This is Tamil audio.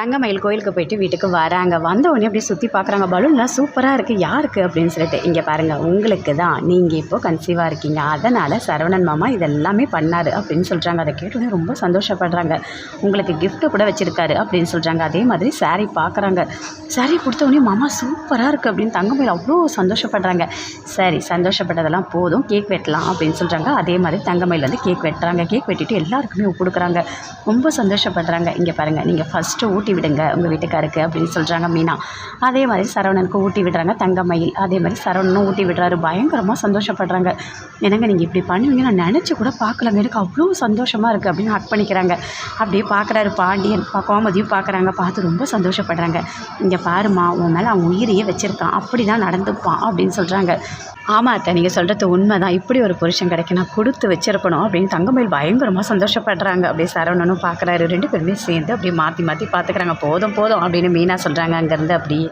தங்கமயில் கோயிலுக்கு போயிட்டு வீட்டுக்கு வராங்க. வந்த உடனே அப்படியே சுற்றி பார்க்குறாங்க. பலூன்லாம் சூப்பராக இருக்குது யாருக்கு? அப்படின்னு சொல்லிட்டு இங்கே பாருங்கள் உங்களுக்கு தான். நீங்கள் இப்போது கன்சீவாக இருக்கீங்க. அதனால் சரவணன் மாமா இதெல்லாமே பண்ணார் அப்படின்னு சொல்கிறாங்க அதை கேட்டோன்னே ரொம்ப சந்தோஷப்படுறாங்க. உங்களுக்கு கிஃப்ட்டு கூட வச்சுருக்காரு அப்படின்னு சொல்கிறாங்க அதே மாதிரி சாரீ பார்க்குறாங்க. சாரீ கொடுத்த உடனே மாமா சூப்பராக இருக்குது அப்படின்னு தங்கமயில் அவ்வளோ சந்தோஷப்படுறாங்க. சரி சந்தோஷப்பட்டதெல்லாம் போதும். கேக் வெட்டலாம் அப்படின்னு சொல்கிறாங்க அதே மாதிரி தங்கமயில் வந்து கேக் வெட்டுறாங்க. கேக் வெட்டிட்டு எல்லாருக்குமே கொடுக்குறாங்க. ரொம்ப சந்தோஷப்படுறாங்க. இங்கே பாருங்கள் நீங்கள் ஃபஸ்ட்டு ஊட்டி விடுங்க உங்கள் வீட்டுக்காருக்கு அப்படின்னு சொல்கிறாங்க மீனா. அதே மாதிரி சரவணனுக்கு ஊட்டி விடுறாங்க தங்கமயில். அதே மாதிரி சரவணனும் ஊட்டி விடுறாரு. பயங்கரமாக சந்தோஷப்படுறாங்க. என்னங்க நீங்கள் இப்படி பண்ணுவீங்க நான் நினச்சி கூட பார்க்கலங்க. எனக்கு அவ்வளோ சந்தோஷமாக இருக்குது அப்படின்னு ஹக் பண்ணிக்கிறாங்க. அப்படியே பார்க்குறாரு பாண்டியன். கோமதியும் பார்க்குறாங்க. பார்த்து ரொம்ப சந்தோஷப்படுறாங்க. இங்கே பாருமா உன் மேலே அவன் உயிரையே வச்சுருக்கான். அப்படி தான் நடந்துப்பான் அப்படின்னு சொல்கிறாங்க ஆமாம் அத்தை நீங்கள் சொல்கிறது உண்மை தான் இப்படி ஒரு புருஷன் கிடைக்க நான் கொடுத்து வச்சிருக்கணும் அப்படின்னு தங்கமயில் பயங்கரமாக சந்தோஷப்படுறாங்க. அப்படியே சரவணனும் பார்க்குறாரு. ரெண்டு பேருமே சேர்ந்து அப்படியே மாற்றி மாற்றி பார்த்துக்கிறாங்க. போதும் போதும் அப்படின்னு மீனா சொல்கிறாங்க அங்கேருந்து அப்படியே